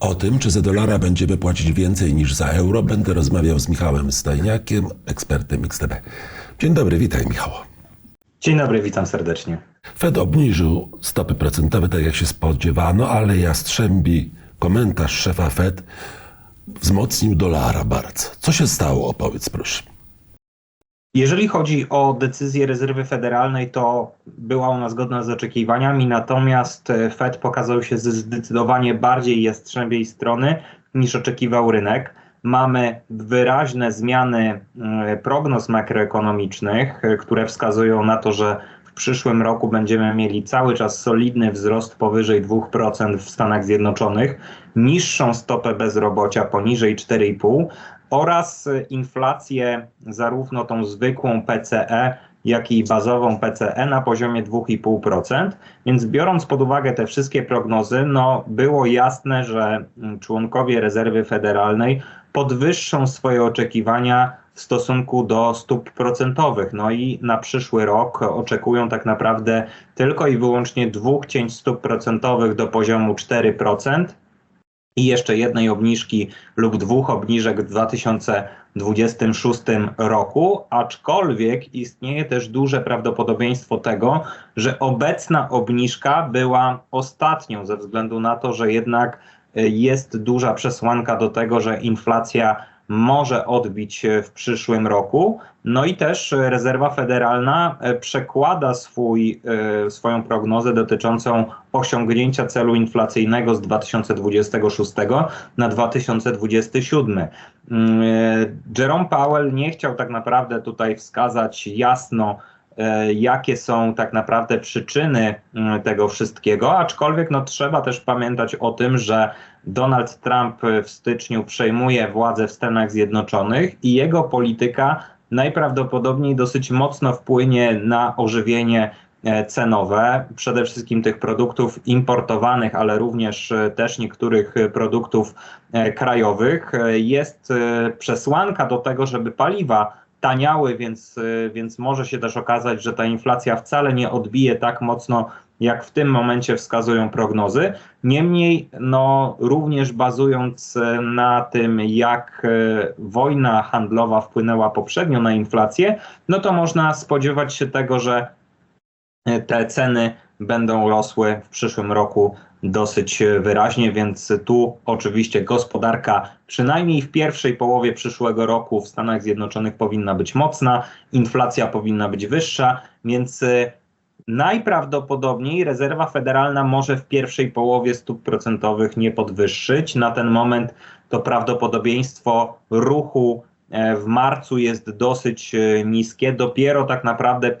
O tym, czy za dolara będziemy płacić więcej niż za euro, będę rozmawiał z Michałem Stajniakiem, ekspertem XTB. Dzień dobry, witaj Michał. Dzień dobry, witam serdecznie. Fed obniżył stopy procentowe, tak jak się spodziewano, ale Jastrzębi komentarz szefa Fed wzmocnił dolara bardzo. Co się stało? Opowiedz proszę. Jeżeli chodzi o decyzję rezerwy federalnej, to była ona zgodna z oczekiwaniami, natomiast Fed pokazał się ze zdecydowanie bardziej jastrzębiej strony niż oczekiwał rynek. Mamy wyraźne zmiany e, prognoz makroekonomicznych, e, które wskazują na to, że w przyszłym roku będziemy mieli cały czas solidny wzrost powyżej 2% w Stanach Zjednoczonych, niższą stopę bezrobocia poniżej 4,5% oraz inflację zarówno tą zwykłą PCE, jak i bazową PCE na poziomie 2,5%. Więc biorąc pod uwagę te wszystkie prognozy, no było jasne, że członkowie rezerwy federalnej podwyższą swoje oczekiwania w stosunku do stóp procentowych. No i na przyszły rok oczekują tak naprawdę tylko i wyłącznie dwóch cięć stóp procentowych do poziomu 4% i jeszcze jednej obniżki lub dwóch obniżek w 2026 roku, aczkolwiek istnieje też duże prawdopodobieństwo tego, że obecna obniżka była ostatnią ze względu na to, że jednak jest duża przesłanka do tego, że inflacja może odbić w przyszłym roku. No i też rezerwa federalna przekłada swój, swoją prognozę dotyczącą osiągnięcia celu inflacyjnego z 2026 na 2027. Jerome Powell nie chciał tak naprawdę tutaj wskazać jasno, jakie są tak naprawdę przyczyny tego wszystkiego, aczkolwiek no, trzeba też pamiętać o tym, że Donald Trump w styczniu przejmuje władzę w Stanach Zjednoczonych i jego polityka najprawdopodobniej dosyć mocno wpłynie na ożywienie cenowe, przede wszystkim tych produktów importowanych, ale również też niektórych produktów krajowych. Jest przesłanka do tego, żeby paliwa taniały, więc, więc może się też okazać, że ta inflacja wcale nie odbije tak mocno, jak w tym momencie wskazują prognozy. Niemniej, no, również bazując na tym, jak wojna handlowa wpłynęła poprzednio na inflację, no to można spodziewać się tego, że te ceny będą rosły w przyszłym roku dosyć wyraźnie, więc tu oczywiście gospodarka przynajmniej w pierwszej połowie przyszłego roku w Stanach Zjednoczonych powinna być mocna, inflacja powinna być wyższa, więc najprawdopodobniej rezerwa federalna może w pierwszej połowie stóp procentowych nie podwyższyć. Na ten moment to prawdopodobieństwo ruchu w marcu jest dosyć niskie. Dopiero tak naprawdę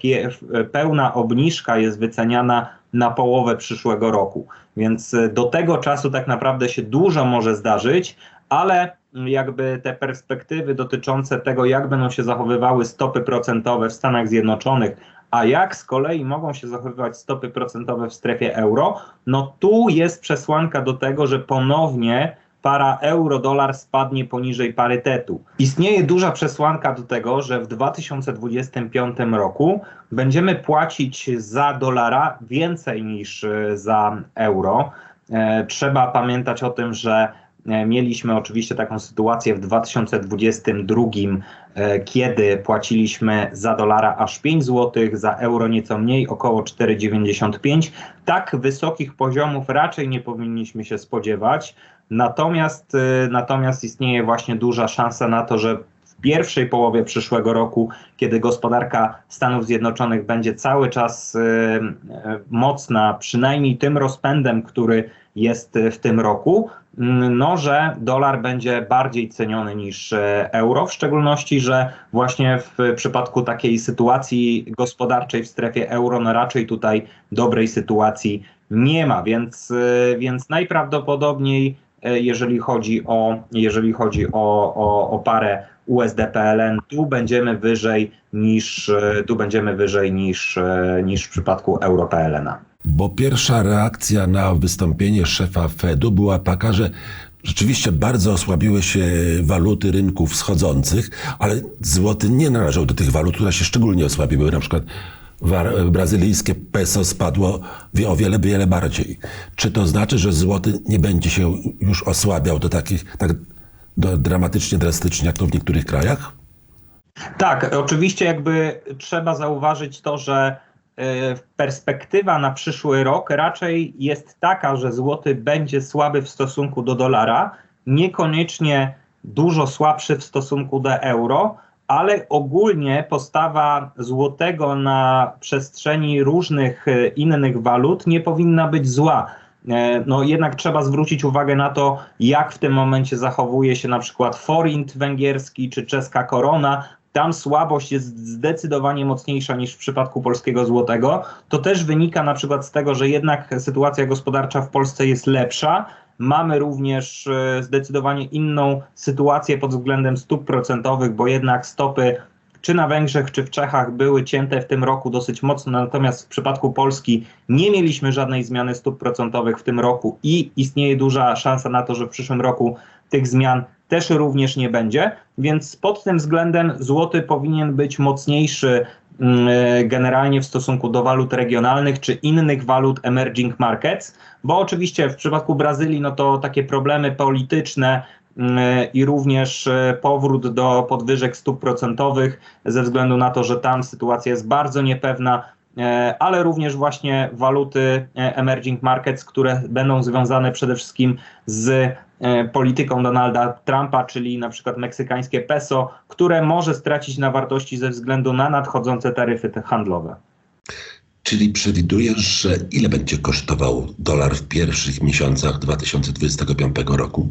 pełna obniżka jest wyceniana na połowę przyszłego roku. Więc do tego czasu tak naprawdę się dużo może zdarzyć, ale jakby te perspektywy dotyczące tego, jak będą się zachowywały stopy procentowe w Stanach Zjednoczonych, a jak z kolei mogą się zachowywać stopy procentowe w strefie euro, no tu jest przesłanka do tego, że ponownie para euro-dolar spadnie poniżej parytetu. Istnieje duża przesłanka do tego, że w 2025 roku będziemy płacić za dolara więcej niż za euro. Trzeba pamiętać o tym, że mieliśmy oczywiście taką sytuację w 2022, kiedy płaciliśmy za dolara aż 5 zł, za euro nieco mniej, około 4,95. Tak wysokich poziomów raczej nie powinniśmy się spodziewać. Natomiast, natomiast istnieje właśnie duża szansa na to, że w pierwszej połowie przyszłego roku, kiedy gospodarka Stanów Zjednoczonych będzie cały czas mocna, przynajmniej tym rozpędem, który jest w tym roku, no, że dolar będzie bardziej ceniony niż euro, w szczególności, że właśnie w przypadku takiej sytuacji gospodarczej w strefie euro, no raczej tutaj dobrej sytuacji nie ma, więc, więc najprawdopodobniej jeżeli chodzi o, jeżeli chodzi o, o, o parę USD-PLN, tu będziemy wyżej niż, tu będziemy wyżej niż, niż w przypadku euro-PLN-a. Bo pierwsza reakcja na wystąpienie szefa Fedu była taka, że rzeczywiście bardzo osłabiły się waluty rynków wschodzących, ale złoty nie należał do tych walut, które się szczególnie osłabiły, na przykład brazylijskie peso spadło o wiele, wiele bardziej. Czy to znaczy, że złoty nie będzie się już osłabiał do takich, tak dramatycznie, drastycznie, jak to w niektórych krajach? Tak, oczywiście jakby trzeba zauważyć to, że e, perspektywa na przyszły rok raczej jest taka, że złoty będzie słaby w stosunku do dolara, niekoniecznie dużo słabszy w stosunku do euro, ale ogólnie postawa złotego na przestrzeni różnych e, innych walut nie powinna być zła. E, No jednak trzeba zwrócić uwagę na to, jak w tym momencie zachowuje się na przykład forint węgierski czy czeska korona. Tam słabość jest zdecydowanie mocniejsza niż w przypadku polskiego złotego. To też wynika na przykład z tego, że jednak sytuacja gospodarcza w Polsce jest lepsza. Mamy również e, zdecydowanie inną sytuację pod względem stóp procentowych, bo jednak stopy czy na Węgrzech, czy w Czechach były cięte w tym roku dosyć mocno, natomiast w przypadku Polski nie mieliśmy żadnej zmiany stóp procentowych w tym roku i istnieje duża szansa na to, że w przyszłym roku tych zmian też również nie będzie, więc pod tym względem złoty powinien być mocniejszy mm, e, generalnie w stosunku do walut regionalnych czy innych walut emerging markets, bo oczywiście w przypadku Brazylii no to takie problemy polityczne i również e, powrót do podwyżek stóp procentowych ze względu na to, że tam sytuacja jest bardzo niepewna, e, ale również właśnie waluty e, emerging markets, które będą związane przede wszystkim z e, polityką Donalda Trumpa, czyli na przykład meksykańskie peso, które może stracić na wartości ze względu na nadchodzące taryfy handlowe. Czyli przewidujesz, że ile będzie kosztował dolar w pierwszych miesiącach 2025 roku?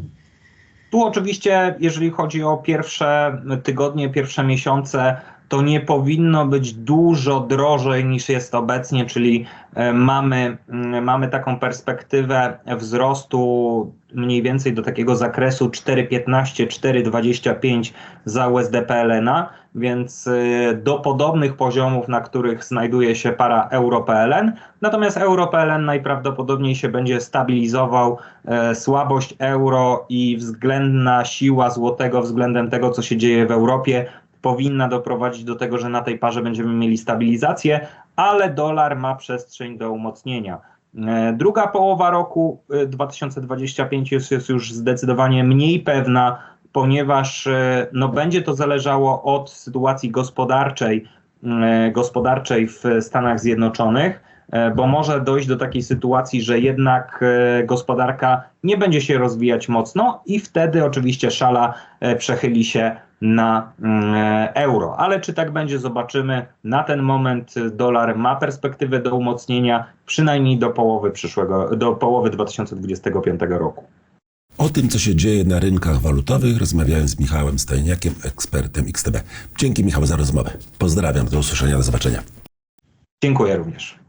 Tu oczywiście, jeżeli chodzi o pierwsze tygodnie, pierwsze miesiące, to nie powinno być dużo drożej niż jest obecnie, czyli e, mamy, mm, mamy taką perspektywę wzrostu mniej więcej do takiego zakresu 4,15, 4,25 za USD PLN-a, więc e, do podobnych poziomów, na których znajduje się para euro-PLN. Natomiast euro-PLN najprawdopodobniej się będzie stabilizował. E, Słabość euro i względna siła złotego względem tego, co się dzieje w Europie, powinna doprowadzić do tego, że na tej parze będziemy mieli stabilizację, ale dolar ma przestrzeń do umocnienia. E, Druga połowa roku e, 2025 jest, jest już zdecydowanie mniej pewna, ponieważ e, no, będzie to zależało od sytuacji gospodarczej, e, gospodarczej w Stanach Zjednoczonych, e, bo może dojść do takiej sytuacji, że jednak gospodarka nie będzie się rozwijać mocno i wtedy oczywiście szala przechyli się na mm, euro. Ale czy tak będzie, zobaczymy. Na ten moment dolar ma perspektywę do umocnienia przynajmniej do połowy przyszłego, do połowy 2025 roku. O tym, co się dzieje na rynkach walutowych, rozmawiałem z Michałem Stajniakiem, ekspertem XTB. Dzięki Michał za rozmowę. Pozdrawiam, do usłyszenia, do zobaczenia. Dziękuję również.